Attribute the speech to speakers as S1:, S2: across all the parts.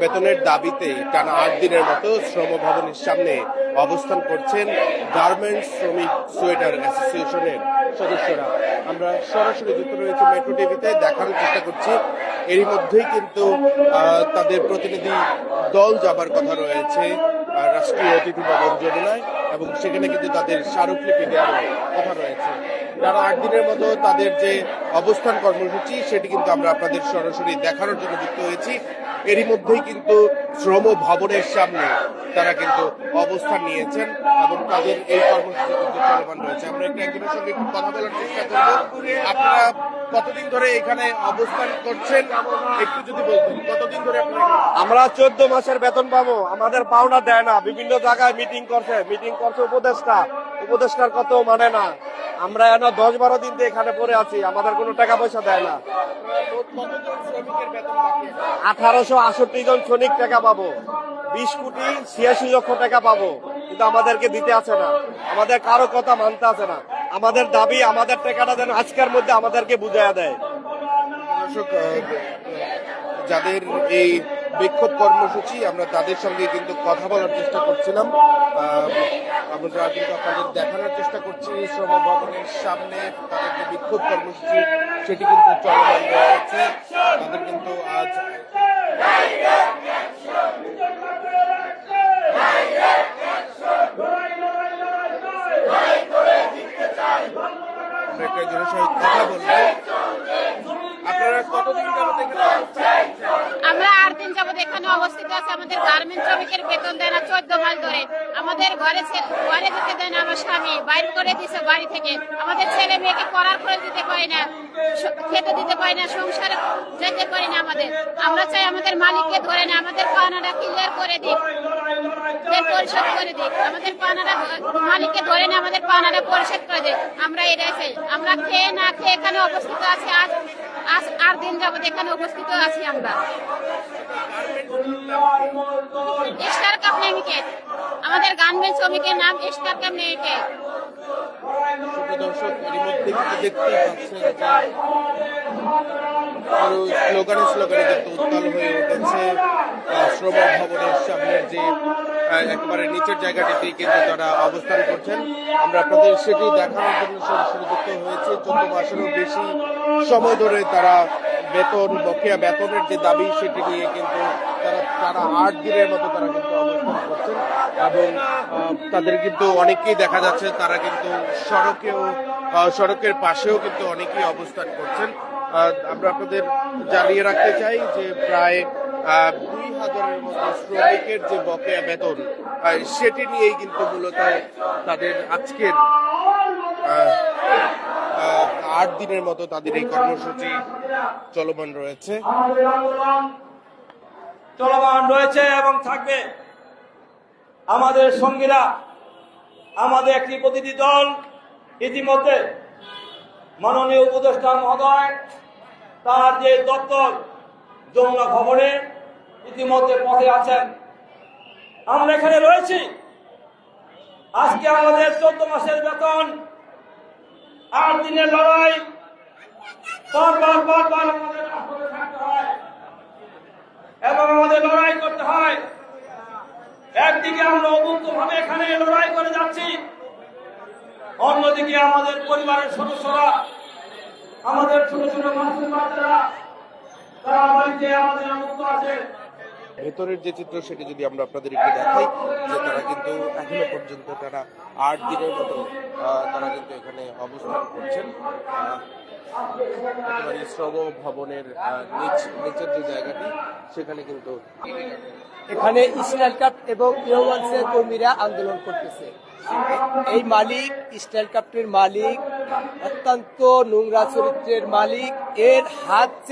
S1: বেতনের দাবিতে টানা আট দিনের মতো শ্রম ভবনের সামনে অবস্থান করছেন গার্মেন্টস শ্রমিক সোয়েটার অ্যাসোসিয়েশনের সদস্যরা। আমরা সরাসরি যুক্ত রয়েছে মেট্রো টিভিতে, দেখানোর চেষ্টা করছি। এরই মধ্যেই কিন্তু তাদের প্রতিনিধি দল যাবার কথা রয়েছে রাষ্ট্রীয় অতিথি ভবন যমুনায়। এবং সেখানে কিন্তু তাদের স্মারকলিপি দেওয়ার কথা রয়েছে। টানা আট দিনের মতো তাদের যে অবস্থান কর্মসূচি, সেটি কিন্তু আমরা আপনাদের সরাসরি দেখানোর জন্য যুক্ত হয়েছি। এরই মধ্যেই কিন্তু শ্রম ভবনের সামনে তারা কিন্তু অবস্থান নিয়েছেন এবং তাদের এই কর্মসূচি কিন্তু চলমান রয়েছে। আমরা একটু একজনের সঙ্গে একটু কথা বলার চেষ্টা করব। আপনারা কতদিন ধরে এখানে অবস্থান করছেন? একটু যদি বলতেন, কতদিন ধরে
S2: আমরা চোদ্দ মাসের বেতন পাবো। আমাদের পাওনা দেয় না। বিভিন্ন জায়গায় মিটিং করছে। মিটিং করছে উপদেষ্টা। উপদেষ্টার কত মানে না। আমরা এনে দশ বারো দিন থেকে এখানে পড়ে আছি, আমাদের কোনো টাকা পয়সা দেয় না? আঠারোশো আষট্টি জন শ্রমিক টাকা পাবো। বিশ কোটি ছিয়াশি লক্ষ টাকা পাবো। কিন্তু আমাদেরকে দিতে আছে না। আমাদের কারও কথা মানতে আছে না। আমাদের দাবি, আমাদের টাকাটা যেন আজকের মধ্যে আমাদেরকে বুঝাইয়া দেয়।
S1: যাদের এই বিক্ষোভ কর্মসূচি, আমরা তাদের সঙ্গে কিন্তু কথা বলার চেষ্টা করছিলাম। আমরা কিন্তু আপনাদের দেখানোর চেষ্টা করছি শ্রম ভবনের সামনে তাদের যে বিক্ষোভ কর্মসূচি, সেটি কিন্তু চলমান রয়েছে। তাদের কিন্তু আজ একটা কথা আপনারা কতদিন যাবত
S3: আমরা আট দিন যাবত এখানে অবস্থিত আছে আমাদের গার্মেন্ট শ্রমিকের বেতন দেয় না, চোদ্দ মাস ধরে। আমাদের ঘরে ঘরে যেতে দেয় না আমার স্বামী, বাইর করে দিছে বাড়ি থেকে। আমাদের ছেলে মেয়েকে পড়ার করে দিতে পারি না খেতে দিতে পারি না, সংসারে যেতে পারি না আমাদের। আমরা চাই আমাদের মালিককে ধরে না, আমাদের পাওনাটা ক্লিয়ার করে দিক। পরিশোধ করে দিক। আমাদের পাওনাটা, মালিককে ধরে না, আমাদের পাওনাটা পরিশোধ করে দিক। আমরা এটাই চাই। আমরা খেয়ে না খেয়ে এখানে অবস্থিত আছি, আজ আট দিন যাবত এখানে উপস্থিত আছি আমরা। স্টার কাপ আমাদের শ্রমিকের নাম স্টার কাপ
S1: উত্তাল হয়ে উঠেছে শ্রম ভবনের যে নিচের তারা অবস্থান করছেন। আমরা সেটি দেখানোর জন্য সরাসরি যুক্ত হয়েছে। চোদ্দ মাসেরও বেশি সময় ধরে তারা বেতন, বকেয়া বেতনের যে দাবি সেটি নিয়ে কিন্তু তারা তারা আট দিনের মতো তারা কিন্তু অবস্থান করছেন এবং তাদের কিন্তু অনেকেই দেখা যাচ্ছে তারা কিন্তু সড়কেও সড়কের পাশেও কিন্তু অনেকেই অবস্থান করছেন। আমরা আপনাদের জানিয়ে রাখতে চাই যে প্রায় দুই হাজারের মতো শ্রমিকের যে বকেয়া বেতন সেটি নিয়েই কিন্তু মূলত তাদের আজকের আট দিনের মতো তাদের এই কর্মসূচি চলমান রয়েছে।
S4: চলমান রয়েছে এবং থাকবে। আমাদের সঙ্গীরা, আমাদের একটি প্রতিনিধি দল ইতিমধ্যে মাননীয় উপদেষ্টা মহোদয়, তার যে দপ্তর যমুনা ভবনে ইতিমধ্যে পথে আছেন। আমরা এখানে রয়েছি। আজকে আমাদের চোদ্দ মাসের বেতন আট দিনের লড়াই। বারবার বারবার আমাদের আসলে থাকতে হয়। এবং আমাদের লড়াই করতে হয়। একদিকে আমরা অবুদ্ধ ভাবে এখানে লড়াই করে যাচ্ছি। অন্যদিকে আমাদের পরিবারের সদস্যরা, আমাদের ছোট ছোট মাসুম বাচ্চারা তারা বাড়িতে আমাদের মুক্ত আছে।
S1: ভেতরের যে চিত্র, সেটি যদি আমরা আপনাদের একটু দেখাই, যে তারা কিন্তু এখনও পর্যন্ত তারা আট দিনের মতো তারা কিন্তু এখানে অবস্থান করছেন। একেবারে শ্রম ভবনের নিচ, নিচের যে জায়গাটি, সেখানে কিন্তু
S5: এখানে স্টাইল কাপ এবং ইউমান্সের কর্মীরা আন্দোলন করতেছে। এই মালিক, স্টাইল কাপটির মালিক, অত্যন্ত নোংরা চরিত্রের মালিক, এর হাত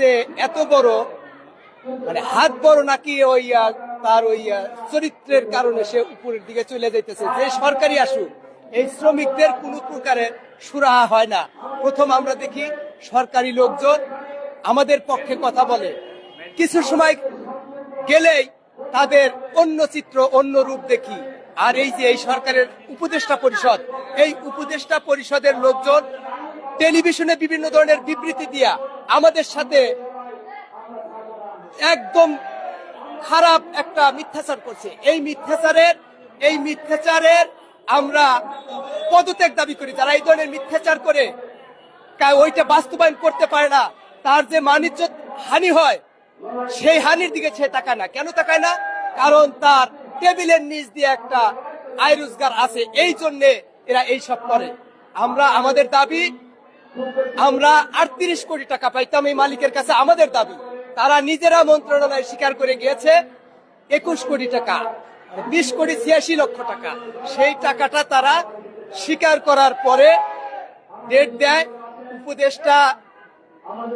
S5: এত বড় মানে হাত বড় নাকি ওই তার ওই চরিত্রের কারণে সে উপরের দিকে চলে যাইতেছে। যে সরকারি আসুক, এই শ্রমিকদের কোন প্রকারে সুরাহা হয় না। প্রথম আমরা দেখি সরকারি লোকজন আমাদের পক্ষে কথা বলে। কিছু সময় গেলেই তাদের অন্য চিত্র, অন্য রূপ দেখি। আর এই যে এই সরকারের উপদেষ্টা পরিষদ, এই উপদেষ্টা পরিষদের লোকজন টেলিভিশনে বিভিন্ন ধরনের বিবৃতি দিয়া আমাদের সাথে একদম খারাপ একটা মিথ্যাচার করছে। এই মিথ্যাচারের এই মিথ্যাচারের আমরা পদত্যাগ দাবি করি। যারা এই ধরনের মিথ্যাচার করে ওইটা বাস্তবায়ন করতে পারে না, তার যে মানিজ্য হানি হয়, সেই হানির দিকে সে তাকায় না। কেন তাকায় না? কারণ তার টেবিলের নিচ দিয়ে একটা আয় রোজগার আছে। এই জন্য এরা এই সব করে। আমরা, আমাদের দাবি, আমরা আটত্রিশ কোটি টাকা পাইতাম এই মালিকের কাছে, আমাদের দাবি। তারা নিজেরা মন্ত্রণালয় স্বীকার করে গিয়েছে একুশ কোটি টাকা বিশ কোটি ছিয়াশি লক্ষ টাকা। সেই টাকাটা তারা স্বীকার করার পরে ডেট দেয় উপদেষ্টা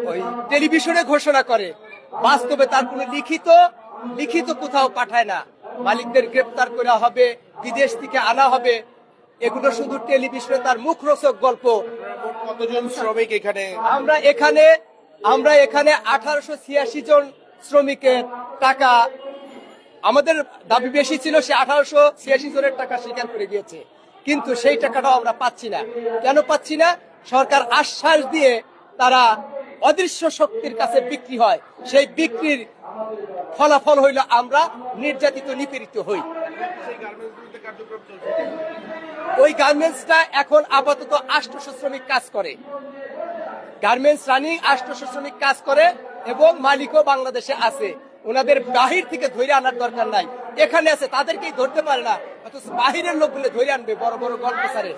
S5: ওই টেলিভিশনে ঘোষণা করে। বাস্তবে তার কোনো লিখিত লিখিত কোথাও পাঠায় না। মালিকদের গ্রেপ্তার করা হবে বিদেশ থেকে আনা হবে। এগুলো শুধু টেলিভিশনে তার মুখরোচক গল্প।
S1: কতজন শ্রমিক এখানে?
S5: আমরা এখানে আমরা এখানে আঠারোশো ছিয়াশি জন শ্রমিকের টাকা, আমাদের দাবি বেশি ছিল সে আঠারোশো ছিয়াশি জনের টাকা স্বীকার করে গিয়েছে। কিন্তু সেই টাকাটাও আমরা পাচ্ছি না। কেন পাচ্ছি না? সরকার আশ্বাস দিয়ে তারা অদৃশ্য শক্তির কাছে বিক্রি হয়। সেই বিক্রির ফলাফল হইল আমরা নির্যাতিত, নিপীড়িত হই। ওই গার্মেন্টসটা এখন আপাতত আষ্টশো শ্রমিক কাজ করে। গার্মেন্টস রানিং আষ্টশো শ্রমিক কাজ করে এবং মালিকও বাংলাদেশে আছে। ওনাদের বাহির থেকে ধরে আনার দরকার নাই। এখানে আছে, তাদেরকেই ধরতে পারে না। অথচ বাহিরের লোকগুলো ধরে আনবে, বড় বড় গল্প সারে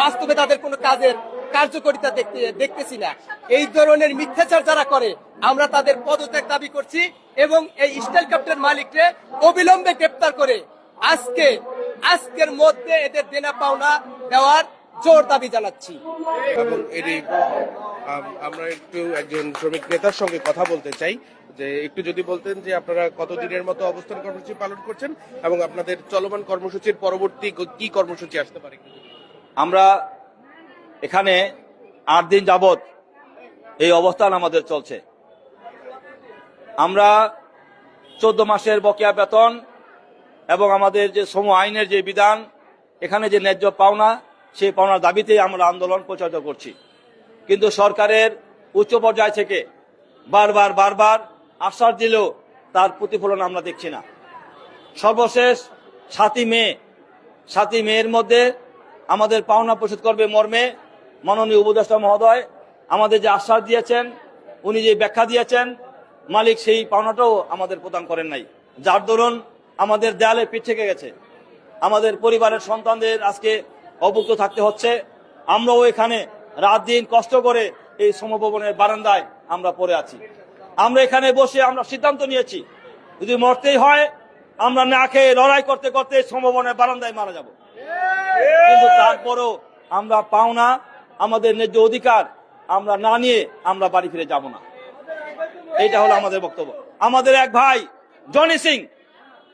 S5: বাস্তবে তাদের কোনো কাজের কার্যকরিতা দেখতে, দেখতেছি না। এই ধরনের মিথ্যাচার যারা করে, আমরা তাদের পদত্যাগ দাবি করছি এবং এই স্টাইল কাপ্টের মালিককে অবিলম্বে গ্রেপ্তার করে আজকে, আজকের মধ্যে এদের দেনা পাওনা দেওয়ার জোর দাবি জানাচ্ছি
S1: এবং আম, আমরা একটু একজন শ্রমিক নেতার সঙ্গে কথা বলতে চাই যে একটু যদি বলতেন যে আপনারা কতদিনের মতো অবস্থান কর্মসূচি পালন করছেন এবং আপনাদের চলমান কর্মসূচির পরবর্তী ক- কর্মসূচি আসতে পারে।
S6: আমরা এখানে আট দিন যাবত এই অবস্থান আমাদের চলছে আমরা চোদ্দ মাসের বকেয়া বেতন এবং আমাদের যে শ্রম আইনের যে বিধান এখানে যে ন্যায্য পাওনা সেই পাওনার দাবিতেই আমরা আন্দোলন পরিচালিত করছি। কিন্তু সরকারের উচ্চ পর্যায় থেকে বারবার বারবার আশ্বাস দিলেও তার প্রতিফলন আমরা দেখছি না। সর্বশেষ সাতই মে, সাতই মেয়ের মধ্যে আমাদের পাওনা পরিশোধ করবে মর্মে মাননীয় উপদেষ্টা মহোদয়। আমাদের যে আশ্বাস দিয়েছেন, উনি যে ব্যাখ্যা দিয়েছেন, মালিক সেই পাওনাটাও আমাদের প্রদান করেন নাই। যার দরুন আমাদের দেয়ালে পিঠ থেকে গেছে। আমাদের পরিবারের সন্তানদের আজকে অভুক্ত থাকতে হচ্ছে। আমরাও এখানে রাত দিন কষ্ট করে এই সমভবনের বারান্দায় আমরা পড়ে আছি। আমরা এখানে বসে আমরা সিদ্ধান্ত নিয়েছি, যদি মরতেই হয়, আমরা না খেয়ে লড়াই করতে করতে সমভবনের বারান্দায় মারা যাব। কিন্তু তারপরও আমরা পাওনা আমাদের ন্যায্য অধিকার আমরা না নিয়ে আমরা বাড়ি ফিরে যাব না। এইটা হলো আমাদের বক্তব্য। আমাদের এক ভাই, জনি সিং,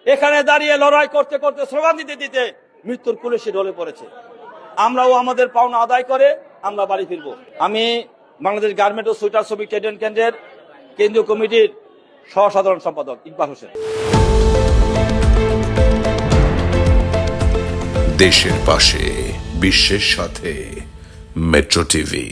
S6: এখানে দাঁড়িয়ে লড়াই করতে করতে স্লোগান দিতে দিতে মৃত্যুর কুলে সে ঢলে পড়েছে। আমরাও আমাদের পাওনা আদায় করে আমরা বাড়ি ফিরবো। আমি বাংলাদেশ গার্মেন্ট ও সুইটার শ্রমিক ট্রেড কেন্দ্রের কেন্দ্রীয় কমিটির সহসাধারণ সম্পাদক ইকবাল হোসেন।
S7: দেশের পাশে, বিশ্বের সাথে, মেট্রো টিভি।